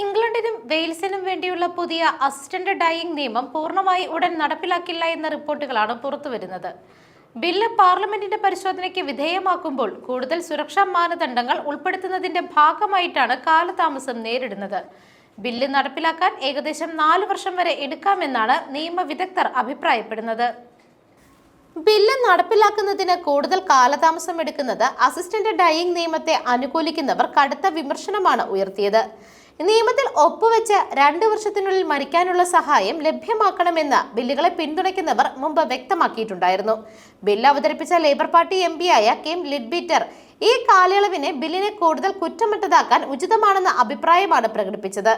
ഇംഗ്ലണ്ടിനും വെയിൽസിനും വേണ്ടിയുള്ള പുതിയ assistant dying നിയമം പൂർണമായി ഉടൻ നടപ്പിലാക്കില്ല എന്ന റിപ്പോർട്ടുകളാണ് പുറത്തുവരുന്നത്. ബില്ല് പാർലമെന്റിന്റെ പരിശോധനയ്ക്ക് വിധേയമാക്കുമ്പോൾ കൂടുതൽ സുരക്ഷാ മാനദണ്ഡങ്ങൾ ഉൾപ്പെടുത്തുന്നതിന്റെ ഭാഗമായിട്ടാണ് കാലതാമസം നേരിടുന്നത്. ബില്ല് നടപ്പിലാക്കാൻ ഏകദേശം നാല് വർഷം വരെ എടുക്കാമെന്നാണ് നിയമവിദഗ്ധർ അഭിപ്രായപ്പെടുന്നത്. ബില്ല് നടപ്പിലാക്കുന്നതിന് കൂടുതൽ കാലതാമസം എടുക്കുന്നത് അസിസ്റ്റന്റ് ഡൈയിങ് നിയമത്തെ അനുകൂലിക്കുന്നവർ കടുത്ത വിമർശനമാണ് ഉയർത്തിയത്. നിയമത്തിൽ ഒപ്പുവെച്ച് രണ്ടു വർഷത്തിനുള്ളിൽ മരിക്കാനുള്ള സഹായം ലഭ്യമാക്കണമെന്ന് ബില്ലുകളെ പിന്തുണയ്ക്കുന്നവർ മുമ്പ് വ്യക്തമാക്കിയിട്ടുണ്ടായിരുന്നു. ബില്ല് അവതരിപ്പിച്ച ലേബർ പാർട്ടി എം പിയായ കിം ലിഡ്ബിറ്റർ ഈ കാലയളവിനെ ബില്ലിനെ കൂടുതൽ കുറ്റമറ്റതാക്കാൻ ഉചിതമാണെന്ന അഭിപ്രായമാണ് പ്രകടിപ്പിച്ചത്.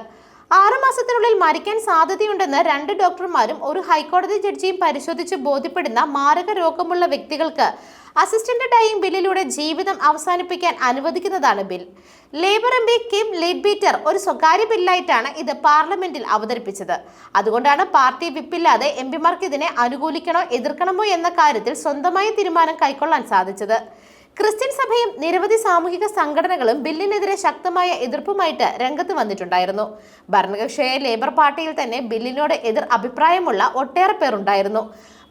ആറു മാസത്തിനുള്ളിൽ മരിക്കാൻ സാധ്യതയുണ്ടെന്ന് രണ്ട് ഡോക്ടർമാരും ഒരു ഹൈക്കോടതി ജഡ്ജിയും പരിശോധിച്ച് ബോധ്യപ്പെടുന്ന മാരക രോഗമുള്ള വ്യക്തികൾക്ക് അസിസ്റ്റന്റ് ഡൈയിങ് ബില്ലിലൂടെ ജീവിതം അവസാനിപ്പിക്കാൻ അനുവദിക്കുന്നതാണ് bill. Labour M P Kim Leadbeater ഒരു സ്വകാര്യ ബില്ലായിട്ടാണ് ഇത് പാർലമെന്റിൽ അവതരിപ്പിച്ചത്. അതുകൊണ്ടാണ് പാർട്ടി വിപ്പില്ലാതെ എം പിമാർക്ക് ഇതിനെ അനുകൂലിക്കണോ എതിർക്കണമോ എന്ന കാര്യത്തിൽ സ്വന്തമായി തീരുമാനം കൈക്കൊള്ളാൻ സാധിച്ചത്. ക്രിസ്ത്യൻ സഭയും നിരവധി സാമൂഹിക സംഘടനകളും ബില്ലിനെതിരെ ശക്തമായ എതിർപ്പുമായിട്ട് രംഗത്ത് വന്നിട്ടുണ്ടായിരുന്നു. ഭരണകക്ഷിയായ ലേബർ പാർട്ടിയിൽ തന്നെ ബില്ലിനോട് എതിർ അഭിപ്രായമുള്ള ഒട്ടേറെ പേർ ഉണ്ടായിരുന്നു.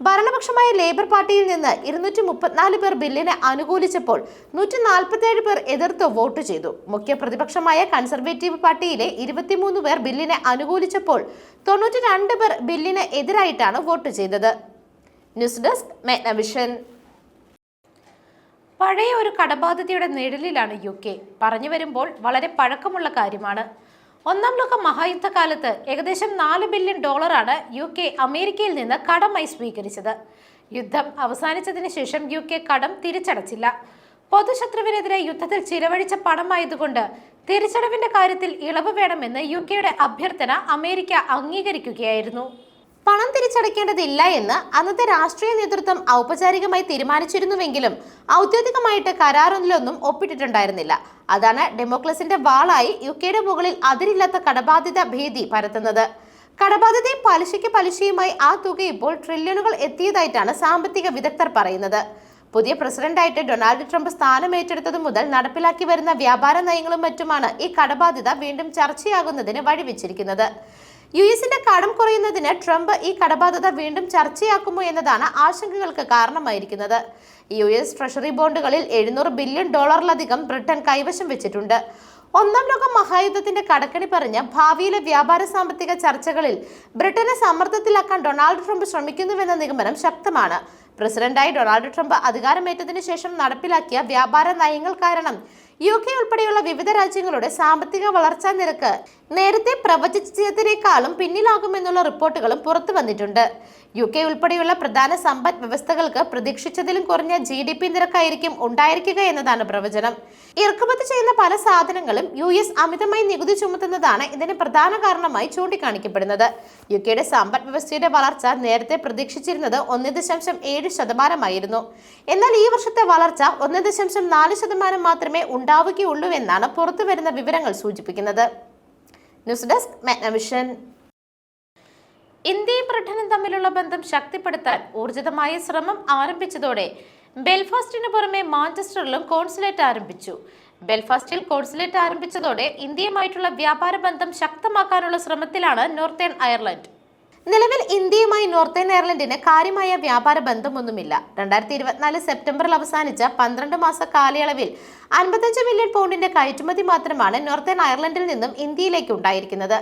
ഭരണപക്ഷമായ ലേബർ പാർട്ടിയിൽ നിന്ന് ഇരുന്നൂറ്റി മുപ്പത്തിനാല് പേർ ബില്ലിനെ അനുകൂലിച്ചപ്പോൾ നൂറ്റി നാൽപ്പത്തിയേഴ് പേർ എതിർത്ത് വോട്ട് ചെയ്തു. മുഖ്യ പ്രതിപക്ഷമായ കൺസർവേറ്റീവ് പാർട്ടിയിലെ ഇരുപത്തിമൂന്ന് പേർ ബില്ലിനെ അനുകൂലിച്ചപ്പോൾ തൊണ്ണൂറ്റി രണ്ട് പേർ ബില്ലിന് എതിരായിട്ടാണ് വോട്ട് ചെയ്തത്. ന്യൂസ് ഡെസ്ക് മെഗ്നവിഷൻ പഴയ ഒരു കടബാധ്യതയുടെ നിഴലിലാണ് യു കെ. പറഞ്ഞു വരുമ്പോൾ വളരെ പഴക്കമുള്ള കാര്യമാണ്. ഒന്നാം ലോക മഹായുദ്ധകാലത്ത് ഏകദേശം നാല് ബില്യൺ ഡോളറാണ് യു കെ അമേരിക്കയിൽ നിന്ന് കടമായി സ്വീകരിച്ചത്. യുദ്ധം അവസാനിച്ചതിന് ശേഷം യു കെ കടം തിരിച്ചടച്ചില്ല. പൊതുശത്രുവിനെതിരെ യുദ്ധത്തിൽ ചിലവഴിച്ച പണമായതുകൊണ്ട് തിരിച്ചടവിന്റെ കാര്യത്തിൽ ഇളവ് വേണമെന്ന് യു കെയുടെ അഭ്യർത്ഥന അമേരിക്ക അംഗീകരിക്കുകയായിരുന്നു. പണം തിരിച്ചടയ്ക്കേണ്ടതില്ല എന്ന് അന്നത്തെ രാഷ്ട്രീയ നേതൃത്വം ഔപചാരികമായി തീരുമാനിച്ചിരുന്നുവെങ്കിലും ഔദ്യോഗികമായിട്ട് കരാറൊന്നിലൊന്നും ഒപ്പിട്ടിട്ടുണ്ടായിരുന്നില്ല. അതാണ് ഡെമോക്രസിന്റെ വാളായി യു കെയുടെ മുകളിൽ അതിരില്ലാത്ത കടബാധ്യത ഭീതി പരത്തുന്നത്. കടബാധ്യതയും പലിശയ്ക്ക് പലിശയുമായി ആ തുക ഇപ്പോൾ ട്രില്യണുകൾ എത്തിയതായിട്ടാണ് സാമ്പത്തിക വിദഗ്ധർ പറയുന്നത്. പുതിയ പ്രസിഡന്റായിട്ട് ഡൊണാൾഡ് ട്രംപ് സ്ഥാനം ഏറ്റെടുത്തതു മുതൽ നടപ്പിലാക്കി വരുന്ന വ്യാപാര നയങ്ങളും മറ്റുമാണ് ഈ കടബാധ്യത വീണ്ടും ചർച്ചയാകുന്നതിന് വഴിവെച്ചിരിക്കുന്നത്. യു എസിന്റെ കടം കുറയുന്നതിന് ട്രംപ് ഈ കടബാധ്യത വീണ്ടും ചർച്ചയാക്കുമോ എന്നതാണ് ആശങ്കകൾക്ക് കാരണമായിരിക്കുന്നത്. യു എസ് ട്രഷറി ബോണ്ടുകളിൽ എഴുന്നൂറ് ബില്യൺ ഡോളറിലധികം ബ്രിട്ടൻ കൈവശം വെച്ചിട്ടുണ്ട്. ഒന്നാം ലോക മഹായുദ്ധത്തിന്റെ കടക്കണി പറഞ്ഞ് ഭാവിയിലെ വ്യാപാര സാമ്പത്തിക ചർച്ചകളിൽ ബ്രിട്ടനെ സമ്മർദ്ദത്തിലാക്കാൻ ഡൊണാൾഡ് ട്രംപ് ശ്രമിക്കുന്നുവെന്ന നിഗമനം ശക്തമാണ്. പ്രസിഡന്റായി ഡൊണാൾഡ് ട്രംപ് അധികാരമേറ്റതിനു ശേഷം നടപ്പിലാക്കിയ വ്യാപാര നയങ്ങൾ കാരണം യു കെ ഉൾപ്പെടെയുള്ള വിവിധ രാജ്യങ്ങളുടെ സാമ്പത്തിക വളർച്ചാ നിരക്ക് നേരത്തെ പ്രവചിച്ചതിനേക്കാളും പിന്നിലാകുമെന്നുള്ള റിപ്പോർട്ടുകളും പുറത്തു വന്നിട്ടുണ്ട്. യു കെ ഉൾപ്പെടെയുള്ള പ്രധാന സമ്പദ് വ്യവസ്ഥകൾക്ക് പ്രതീക്ഷിച്ചതിലും കുറഞ്ഞ ജി ഡി പി നിരക്കായിരിക്കും ഉണ്ടായിരിക്കുക എന്നതാണ് പ്രവചനം. ഇറക്കുമതി ചെയ്യുന്ന പല സാധനങ്ങളും യു എസ് അമിതമായി നികുതി ചുമത്തുന്നതാണ് ഇതിന് പ്രധാന കാരണമായി ചൂണ്ടിക്കാണിക്കപ്പെടുന്നത്. യു കെയുടെ സമ്പദ് വ്യവസ്ഥയുടെ വളർച്ച നേരത്തെ പ്രതീക്ഷിച്ചിരുന്നത് ഒന്ന് ദശാംശം ഏഴ് ശതമാനമായിരുന്നു. എന്നാൽ ഈ വർഷത്തെ വളർച്ച ഒന്ന് ദശാംശം നാല് ശതമാനം മാത്രമേ ഉണ്ടാവുകയുള്ളൂ എന്നാണ് പുറത്തുവരുന്ന വിവരങ്ങൾ സൂചിപ്പിക്കുന്നത്. News desk Magnavision. ഇന്ത്യയും ബ്രിട്ടനും തമ്മിലുള്ള ബന്ധം ശക്തിപ്പെടുത്താൻ ഊർജിതമായ ശ്രമം ആരംഭിച്ചതോടെ ബെൽഫാസ്റ്റിന് പുറമെ മാഞ്ചസ്റ്ററിലും കോൺസുലേറ്റ് ആരംഭിച്ചു. ബെൽഫാസ്റ്റിൽ കോൺസുലേറ്റ് ആരംഭിച്ചതോടെ ഇന്ത്യയുമായിട്ടുള്ള വ്യാപാര ബന്ധം ശക്തമാക്കാനുള്ള ശ്രമത്തിലാണ് നോർത്തേൺ അയർലൻഡ്. നിലവിൽ ഇന്ത്യയുമായി നോർത്തേൺ അയർലൻഡിന് കാര്യമായ വ്യാപാര ബന്ധമൊന്നുമില്ല. രണ്ടായിരത്തി ഇരുപത്തിനാല് സെപ്റ്റംബറിൽ അവസാനിച്ച പന്ത്രണ്ട് മാസ കാലയളവിൽ അൻപത്തഞ്ച് മില്യൺ പൗണ്ടിന്റെ കയറ്റുമതി മാത്രമാണ് നോർത്തേൺ അയർലൻഡിൽ നിന്നും ഇന്ത്യയിലേക്ക് ഉണ്ടായിരിക്കുന്നത്.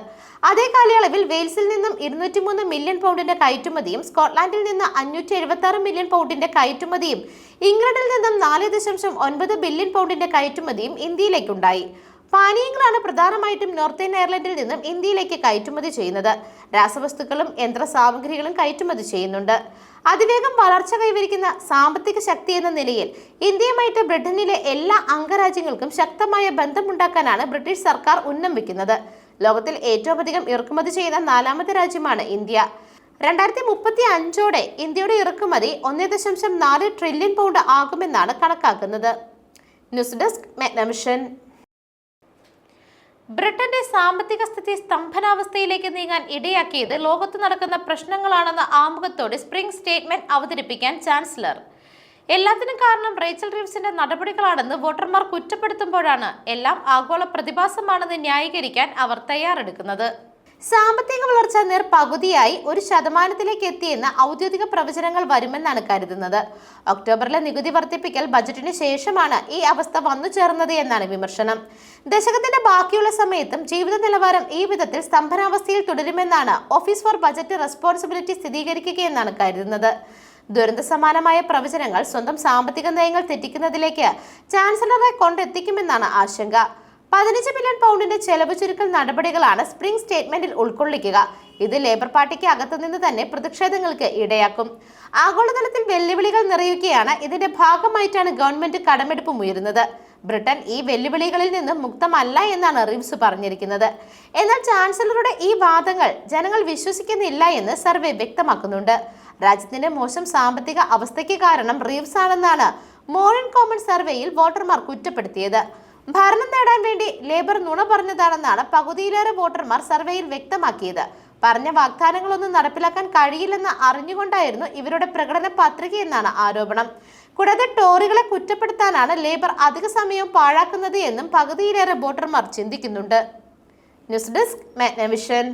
അതേ കാലയളവിൽ വെയിൽസിൽ നിന്നും ഇരുന്നൂറ്റിമൂന്ന് മില്യൺ പൗണ്ടിന്റെ കയറ്റുമതിയും സ്കോട്ട്ലാൻഡിൽ നിന്ന് അഞ്ഞൂറ്റി എഴുപത്തി ആറ് മില്യൺ പൗണ്ടിന്റെ കയറ്റുമതിയും ഇംഗ്ലണ്ടിൽ നിന്നും നാല് ദശാംശം ഒൻപത് ബില്യൺ പൗണ്ടിന്റെ കയറ്റുമതിയും ഇന്ത്യയിലേക്കുണ്ടായി. പാനീയങ്ങളാണ് പ്രധാനമായിട്ടും നോർത്തേൺ അയർലൻഡിൽ നിന്നും ഇന്ത്യയിലേക്ക് കയറ്റുമതി ചെയ്യുന്നത്. രാസവസ്തുക്കളും യന്ത്ര സാമഗ്രികളും കയറ്റുമതി ചെയ്യുന്നുണ്ട്. അതിവേഗം വളർച്ച കൈവരിക്കുന്ന സാമ്പത്തിക ശക്തി എന്ന നിലയിൽ ഇന്ത്യയുമായിട്ട് ബ്രിട്ടനിലെ എല്ലാ അംഗരാജ്യങ്ങൾക്കും ശക്തമായ ബന്ധമുണ്ടാക്കാനാണ് ബ്രിട്ടീഷ് സർക്കാർ ഉന്നം വെക്കുന്നത്. ലോകത്തിൽ ഏറ്റവും അധികം ഇറക്കുമതി ചെയ്യുന്ന നാലാമത്തെ രാജ്യമാണ് ഇന്ത്യ. രണ്ടായിരത്തി മുപ്പത്തി അഞ്ചോടെ ഇന്ത്യയുടെ ഇറക്കുമതി ഒന്നേ ദശാംശം നാല് ട്രില്യൺ പൗണ്ട് ആകുമെന്നാണ് കണക്കാക്കുന്നത്. ന്യൂസ് ഡെസ്ക് മെഗ്നമിഷൻ ബ്രിട്ടന്റെ സാമ്പത്തിക സ്ഥിതി സ്തംഭനാവസ്ഥയിലേക്ക് നീങ്ങാൻ ഇടയാക്കിയത് ലോകത്ത് നടക്കുന്ന പ്രശ്നങ്ങളാണെന്ന ആമുഖത്തോടെ സ്പ്രിംഗ് സ്റ്റേറ്റ്മെന്റ് അവതരിപ്പിക്കാൻ ചാൻസലർ. എല്ലാത്തിനും കാരണം റേച്ചൽ റീവ്സിന്റെ നടപടികളാണെന്ന് വോട്ടർമാർ കുറ്റപ്പെടുത്തുമ്പോഴാണ് എല്ലാം ആഗോള പ്രതിഭാസമാണെന്ന് ന്യായീകരിക്കാൻ അവർ തയ്യാറെടുക്കുന്നത്. സാമ്പത്തിക വളർച്ച നിർ പകുതിയായി ഒരു ശതമാനത്തിലേക്ക് എത്തിയെന്ന ഔദ്യോഗിക പ്രവചനങ്ങൾ വരുമെന്നാണ് കരുതുന്നത്. ഒക്ടോബറിലെ നികുതി വർദ്ധിപ്പിക്കൽ ബജറ്റിന് ശേഷമാണ് ഈ അവസ്ഥ വന്നു ചേർന്നത് എന്നാണ് വിമർശനം. ദശകത്തിന്റെ ബാക്കിയുള്ള സമയത്തും ജീവിത നിലവാരം ഈ വിധത്തിൽ സ്തംഭനാവസ്ഥയിൽ തുടരുമെന്നാണ് ഓഫീസ് ഫോർ ബജറ്റ് റെസ്പോൺസിബിലിറ്റി സ്ഥിരീകരിക്കുകയെന്നാണ് കരുതുന്നത്. ദുരന്ത സമാനമായ പ്രവചനങ്ങൾ സ്വന്തം സാമ്പത്തിക നയങ്ങൾ തെറ്റിക്കുന്നതിലേക്ക് ചാൻസലറെ കൊണ്ടെത്തിക്കുമെന്നാണ് ആശങ്ക. പതിനഞ്ച് മില്യൺ പൗണ്ടിന്റെ ചെലവ് ചുരുക്കൽ നടപടികളാണ് സ്പ്രിംഗ് സ്റ്റേറ്റ്മെന്റിൽ ഉൾക്കൊള്ളിക്കുക. ഇത് ലേബർ പാർട്ടിക്ക് അകത്തുനിന്ന് തന്നെ പ്രതിഷേധങ്ങൾക്ക് ഇടയാക്കും. ആഗോളതലത്തിൽ വെല്ലുവിളികൾ നിറയുകയാണ്. ഇതിന്റെ ഭാഗമായിട്ടാണ് ഗവൺമെന്റ് കടമെടുപ്പ് ഉയരുന്നത്. ബ്രിട്ടൻ ഈ വെല്ലുവിളികളിൽ നിന്ന് മുക്തമല്ല എന്നാണ് റിവ്സ് പറഞ്ഞിരിക്കുന്നത്. എന്നാൽ ചാൻസലറുടെ ഈ വാദങ്ങൾ ജനങ്ങൾ വിശ്വസിക്കുന്നില്ല എന്ന് സർവേ വ്യക്തമാക്കുന്നുണ്ട്. രാജ്യത്തിന്റെ മോശം സാമ്പത്തിക അവസ്ഥയ്ക്ക് കാരണം റീവ്സ് ആണെന്നാണ് മോഡേൺ കോമൺ സർവേയിൽ വോട്ടർമാർ കുറ്റപ്പെടുത്തിയത്. ഭരണം നേടാൻ വേണ്ടി ലേബർ നുണ പറഞ്ഞതാണെന്നാണ് പകുതിയിലേറെ വോട്ടർമാർ സർവേയിൽ വ്യക്തമാക്കിയത്. പറഞ്ഞ വാഗ്ദാനങ്ങളൊന്നും നടപ്പിലാക്കാൻ കഴിയില്ലെന്ന് അറിഞ്ഞുകൊണ്ടായിരുന്നു ഇവരുടെ പ്രകടന പത്രികയെന്നാണ് ആരോപണം. കൂടാതെ ടോറികളെ കുറ്റപ്പെടുത്താനാണ് ലേബർ അധിക സമയം പാഴാക്കുന്നത് എന്നും പകുതിയിലേറെ വോട്ടർമാർ ചിന്തിക്കുന്നുണ്ട്. News desk Magnavision.